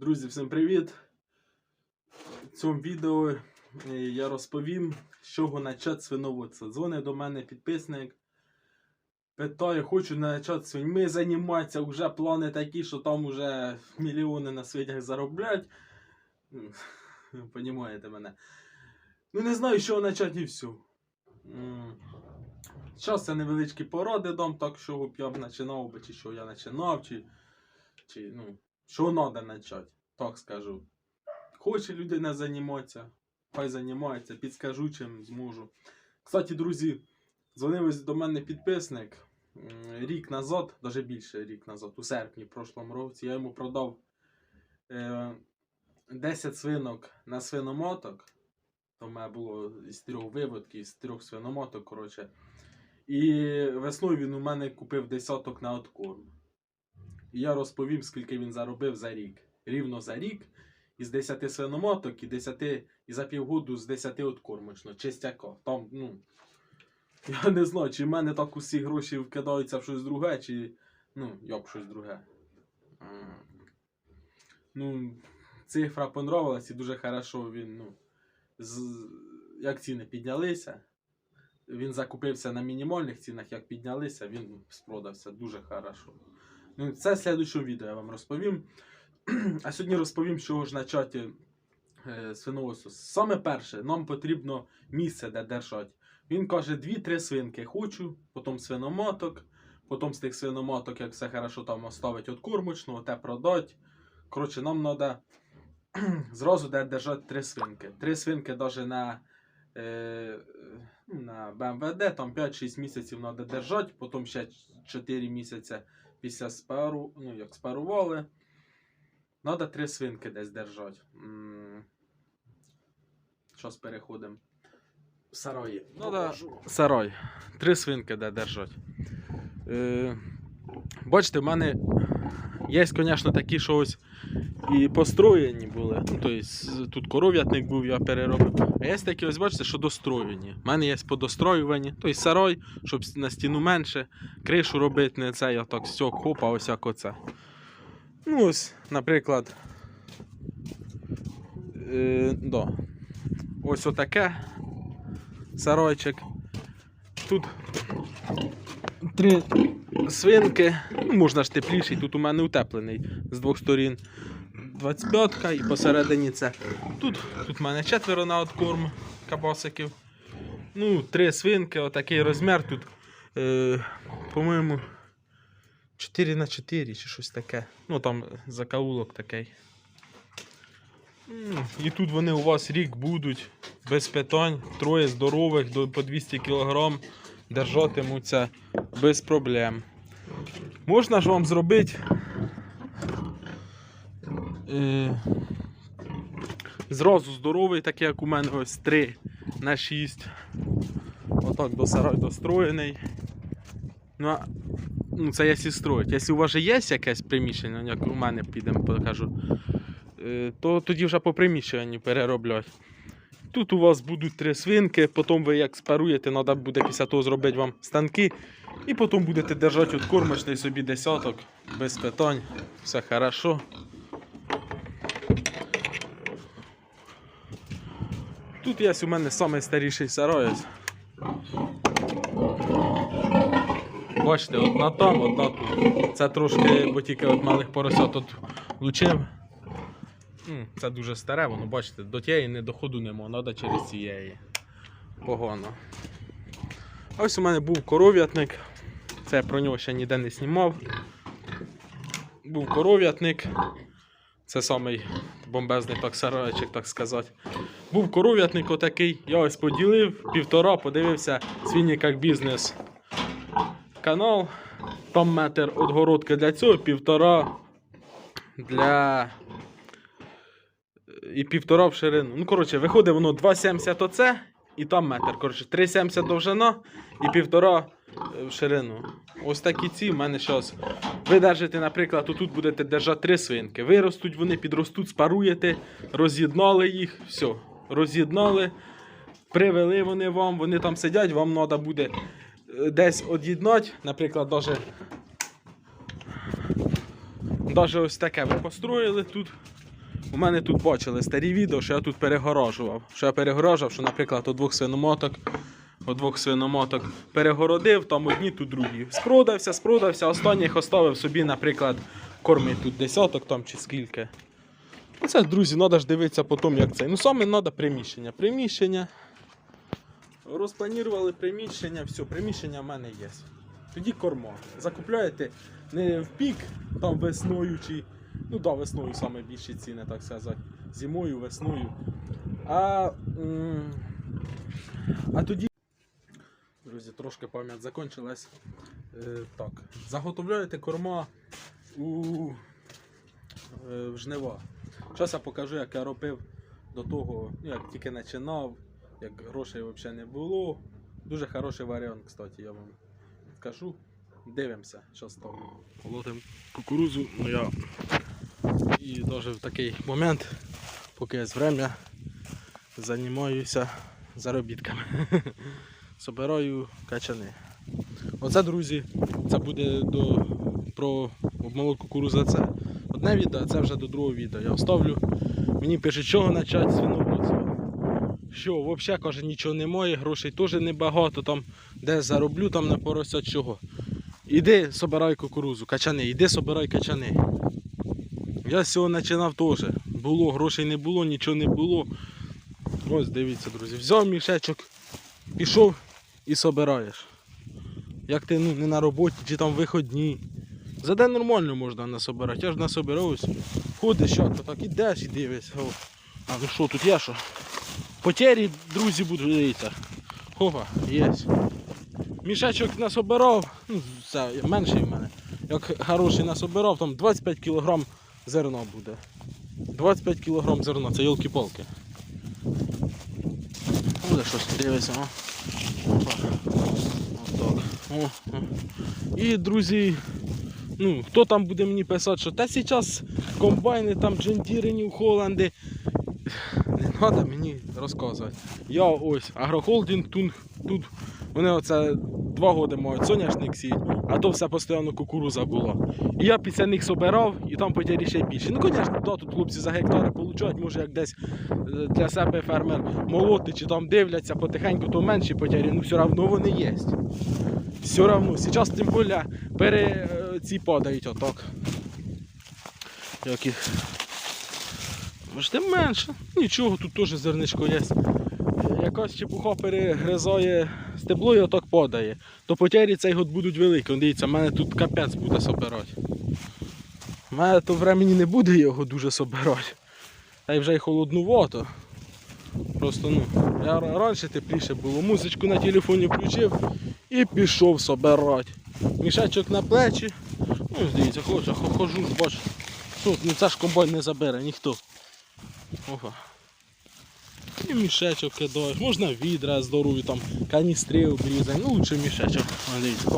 Друзі, всім привіт! В цьому відео е, я розповім, з чого почати свиноводство. Дзвонить до мене підписник. Питає, хочу почати свиньми займатися. Вже плани такі, що там вже мільйони на свинях зароблять. Понімаєте мене. Ну не знаю, чого почати і все. Зараз це невеличкі поради дам, так що я б починав чи що я починав, чи, чи ну, що треба почати, так скажу. Хоче людина займатися, хай займається, підскажу, чим зможу. Кстати, друзі, дзвонив до мене підписник рік назад, навіть більше рік назад, у серпні, в прошлому році, я йому продав е, 10 свинок на свиномоток. То в мене було із трьох виводків, з трьох свиномоток, коротше. І весною він у мене купив десяток на откорм. І я розповім, скільки він заробив за рік. Рівно за рік із 10 свиномоток і 10, і за півгоду з 10 откормочно, чистяка. Там, ну. Я не знаю, чи в мене так усі гроші вкидаються в щось друге, чи. Ну, як щось друге. Ну, цифра понравилась і дуже хорошо він, ну. З... Як ціни піднялися. Він закупився на мінімальних цінах, як піднялися, він спродався дуже хорошо. Ну, це в слідчому відео я вам розповім. А сьогодні розповім, з чого ж почати е, свиноводство. Саме перше, нам потрібно місце, де держати. Він каже, 2-3 свинки хочу, потім свиномоток, потім з тих свиномоток, як все хорошо там оставить от кормочного, те продать. Коротше, нам треба зразу де держати 3 свинки. 3 свинки навіть на, е, ну, на БМВД, там 5-6 місяців треба держати, потім ще 4 місяці після спару, ну як спарували. треба три свинки десь держати. Зараз переходимо. Сарої. Сарої. Надо сарой. Три свинки де держать. Е, бачите, в мене є, звісно, такі, що ось і построєні були. Ну, тобто, тут коров'ятник був, я переробив. А є такі, ось бачите, що достроєні. У мене є подостроювані. Тобто сарай, щоб на стіну менше, кришу робити, не це, я так стьок, хоп, а ось як оце. Ну, ось, наприклад. Е, да. Ось отаке сарайчик. Тут три свинки. Ну, можна ж тепліший, тут у мене утеплений з двох сторін. 25-ка і посередині це. Тут тут в мене четверо на откорм кабасиків. Ну, три свинки, отакий розмір тут. Е, по-моєму, 4 на 4 чи щось таке. Ну там закаулок такий. І тут вони у вас рік будуть без питань. Троє здорових до по 200 кг держатимуться без проблем. Можна ж вам зробити. Е, зразу здоровий, такий як у мене ось 3 на 6. Отак до сарай достроєний. Ну, ну, це якщо строїть. Якщо у вас є якесь приміщення, як у мене підемо, покажу, е, то тоді вже по приміщенню перероблять. Тут у вас будуть три свинки, потім ви як спаруєте, треба буде після того зробити вам станки. І потім будете держати кормочний собі десяток, без питань, все хорошо. Тут є у мене найстаріший сарай. Бачите, одна там, одна тут. Це трошки, бо тільки от малих поросят тут влучив. Це дуже старе, воно бачите, до тієї не доходу нема, треба через цієї. Погано. Ось у мене був коров'ятник. Це про нього ще ніде не знімав. Був коров'ятник. Це самий бомбезний так сарайчик, так сказати. Був коров'ятник отакий. Я ось поділив, півтора, подивився свині як бізнес канал. Там метр отгородки для цього, півтора для. І півтора в ширину. Ну, коротше, виходить воно 2,70 оце і там метр. Коротше, 3,70 довжина і півтора в ширину. Ось такі ці в мене зараз. Ви держите, наприклад, отут будете держати три свинки. Виростуть, вони підростуть, спаруєте, роз'єднали їх, все. Роз'єднали, привели вони вам, вони там сидять, вам треба буде е, десь од'єднати, наприклад, даже, даже ось таке ви построїли тут. у мене тут бачили старі відео, що я тут перегорожував. Що я перегорожував, що, наприклад, у двох свиномоток, двох свиномоток перегородив, там одні, тут другі. Спродався, спродався, останніх оставив собі, наприклад, кормить тут десяток там чи скільки. Ну, Це, друзі, треба ж дивитися потім, як це. Ну, саме треба приміщення. Приміщення. Розпланували приміщення, все, приміщення в мене є. Тоді корма. Закупляєте не в пік, там весною чи. Ну да, весною саме більші ціни, так сказати. Зимою, весною. А, а тоді. Друзі, трошки пам'ять закінчилась. Е, так. Заготовляєте корма у е, в жнива. Зараз я покажу, як я робив до того, ну, як тільки починав, як грошей взагалі не було. Дуже хороший варіант, кстати, я вам скажу. Дивимося, що там. Полотим кукурузу, ну я і навіть в такий момент, поки є время, займаюся заробітками. Собираю качани. Оце, друзі, це буде до, про обмолот кукурузи. Це одне відео, а це вже до другого відео. Я вставлю. Мені пише, чого почати свиноводство. Що, взагалі, каже, нічого немає, грошей теж небагато, там, де зароблю там на поросят чого. Іди собирай кукурузу, качани, іди собирай качани. Я з цього починав теж. Було, грошей не було, нічого не було. Ось дивіться, друзі. Взяв мішечок, пішов і собираєш. Як ти ну, не на роботі чи там виходні. За день нормально можна насобирати. Я ж насобирався. Ходиш, що то так ідеш і дивишся. А ну що, тут я що? Потері, друзі, будуть дивіться. Хопа, є. Мішечок насобирав, ну, це менший в мене. Як хороший насобирав, там 25 кг зерна буде. 25 кг зерна, це йолки-палки. Буде щось дивиться, а? Опа. Отак. О, о. І, друзі, ну, хто там буде мені писати, що та зараз комбайни там джендіри, Нью Холланди. Не треба мені розказувати. Я ось агрохолдинг тут, тут вони оце два роки мають соняшник сіють, а то все постійно кукуруза була. І я після них собирав, і там потері ще більше. Ну, звісно, да, тут хлопці за гектари получають, може як десь е, для себе фермер молоти чи там дивляться потихеньку, то менші потері, ну все одно вони є. Все одно, зараз тим більше пере е, ці падають отак. Як їх. Може, тим менше. Нічого, тут теж зерничко є. Якась чепуха перегризає стебло і отак падає. То потері цей год будуть великі. Дивіться, в мене тут капець буде собирати. У мене то времені не буде його дуже собирати. Та й вже й холоднувато. Просто ну, я раніше тепліше було. Музичку на телефоні включив і пішов собирати. Мішечок на плечі. Ну, дивіться, хочу, хожу, бачу. Тут, ну це ж комбайн не забере ніхто. Опа. І мішечок кидаєш, можна відра здорові, там каністри обрізаємо, ну лучше мішечок. О, Дивіться.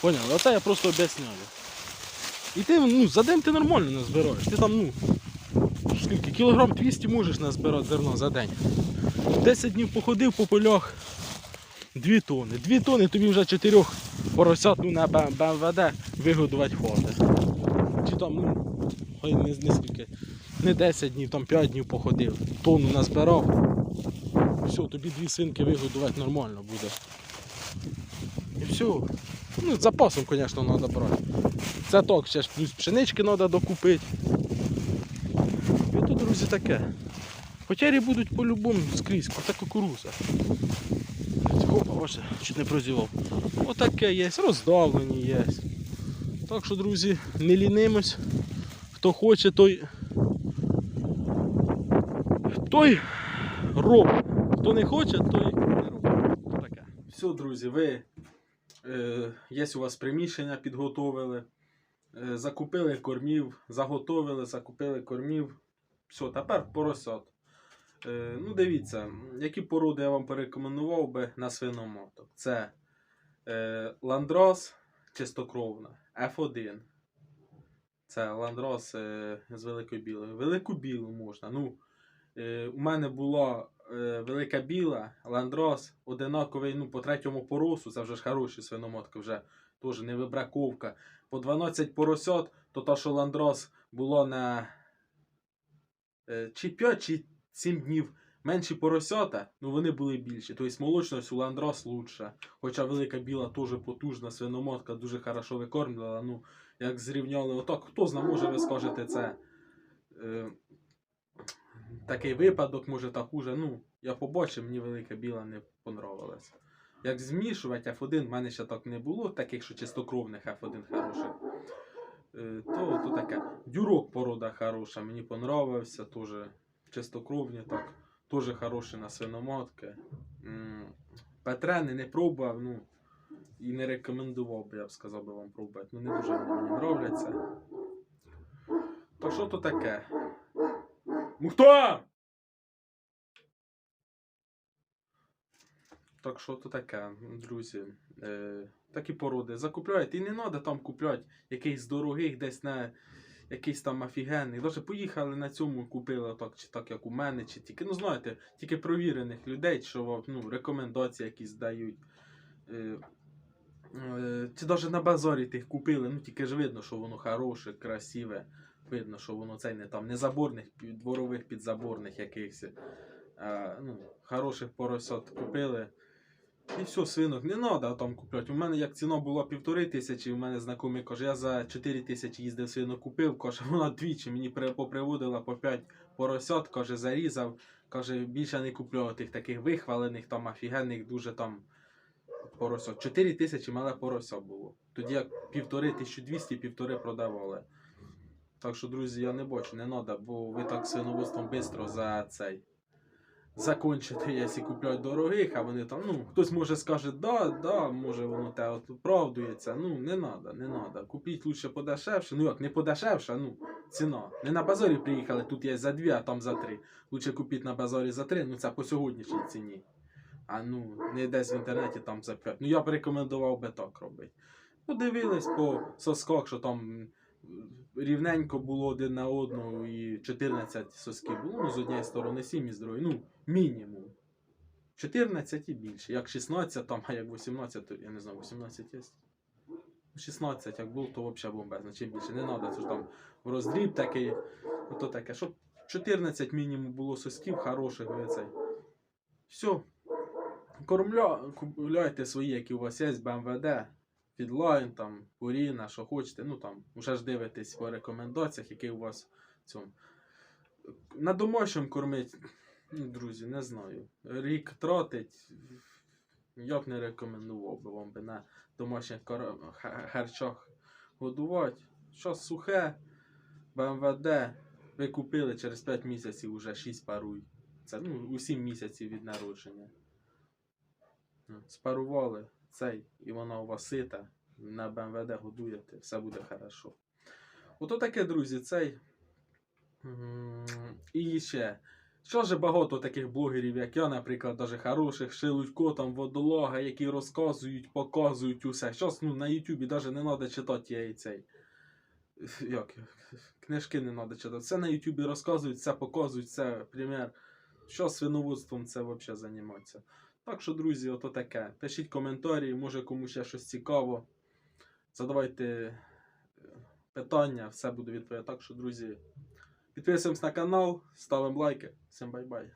Поняли? Оце я просто об'ясняю. І ти ну, за день ти нормально назбираєш. Ти там, ну, скільки, кілограм 200 можеш назбирати зерно за день. 10 днів походив по полях, 2 тони. 2 тони тобі вже 4 поросят ну, на БМВД вигодувати хватить. Чи там, ну, хай не, не скільки, не 10 днів, там 5 днів походив, тонну назбирав. Все, тобі дві свинки вигодувати нормально буде. І все. Ну, запасом, звісно, треба брати. Це так, ще ж плюс пшенички треба докупити. І тут, друзі, таке. Потері будуть по-любому скрізь, це кукуруза. Опа, ваше, чуть не прозівав. Отаке є, роздавлені є. Так що, друзі, не лінимось. Хто хоче, той. Той робить. Хто не хоче, той не робить. Таке. Все, друзі, ви е, є у вас приміщення, підготовили, е, закупили кормів, заготовили, закупили кормів. Все, тепер поросят. Е, ну, дивіться, які породи я вам порекомендував би на свиномоток. Це е, ландрос чистокровна, F1. Це ландрос е, з великою білою. Велику білу можна. Ну, у мене була е, велика біла, ландрос одинаковий ну, по третьому поросу. Це вже ж хороші свиномотки, вже теж не вибраковка. По 12 поросят, то та, що ландрос було на е, чи 5, чи 7 днів менші поросята, ну вони були більші. Тобто молочність у ландрос лучша. Хоча велика біла теж потужна свиномотка, дуже хорошо викормлювала. Ну, як зрівняли отак, хто знає, може ви скажете це. Такий випадок, може так хуже. Ну, я побачив, мені велика біла не понравилась. Як змішувати F1, в мене ще так не було, таких, що чистокровних F1 хороших. Е, то, то таке. Дюрок порода хороша, мені понравився, теж чистокровні, так, теж хороші на свиноматки. Петрени не пробував, ну, і не рекомендував би, я б сказав би вам пробувати. Ну, не дуже мені нравляться. То що то таке? Мухтар! Так що то таке, друзі. Е, такі породи закупляють. І не треба там купляти якихось дорогих, десь на якийсь там офігенний. Даже поїхали на цьому, купили так, чи так, як у мене, чи тільки, ну знаєте, тільки провірених людей, що ну, рекомендації якісь дають. Е, е, чи навіть на базарі тих купили, ну тільки ж видно, що воно хороше, красиве. Видно, що воно цей не там не заборних, дворових підзаборних якихось. А, ну, хороших поросят купили. І все, свинок, не треба там купляти. У мене як ціна була півтори тисячі, у мене знайомий каже, я за 4 тисячі їздив свинок купив, каже, вона двічі мені поприводила по 5 поросят, каже, зарізав. Каже, більше не купляю тих таких вихвалених, там офігенних, дуже там поросят. 4 тисячі мале порося було. Тоді як півтори 1200, півтори продавали. Так що, друзі, я не бачу, не треба, бо ви так свиноводством швидко за цей. Закончите, якщо купляють дорогих, а вони там, ну, хтось може скаже, да, да, може воно те оправдується. Ну, не треба, не треба. Купіть лучше подешевше. Ну як, не подешевше, ну, ціна. Не на базарі приїхали, тут є за дві, а там за три. Лучше купіть на базарі за три, ну це по сьогоднішній ціні. А ну, не десь в інтернеті там за п'ять. Ну я б рекомендував би так робити. Подивились по сосках, що там рівненько було один на одного і 14 сосків було. Ну, з однієї сторони 7 і другої. Ну, мінімум. 14 і більше. Як 16, там, а як 18, то я не знаю, 18 є. 16, як було, то взагалі бомбезно. Чим більше не треба, це ж там в роздріб такий, ото таке. Щоб 14 мінімум було сосків хороших, цей. Все. Кормля, купляйте свої, які у вас є, БМВД, Фідлайн, там, Пуріна, що хочете. Ну там, вже ж дивитесь по рекомендаціях, які у вас в цьому. На домашньому кормить, ну, друзі, не знаю. Рік тратить. Я б не рекомендував би вам би на домашніх харчах годувати. Що сухе, БМВД, ви купили через 5 місяців уже 6 паруй. Це ну, у 7 місяців від народження. Спарували цей, і вона у вас сита, на БМВД годуєте, все буде хорошо. Ото таке, друзі, цей. І ще. Що ж багато таких блогерів, як я, наприклад, даже хороших, шилудько, там водолога, які розказують, показують усе. Щось ну, на Ютубі навіть не треба читати цей. Як? Книжки не треба читати. Все на Ютубі розказують, все показують, все пример. Що свиноводством це взагалі займатися. Так що, друзі, ото таке. Пишіть коментарі, може комусь ще щось цікаво. Задавайте е, питання, все буду відповідати. Так що, друзі, підписуємось на канал, ставимо лайки. Всім бай-бай.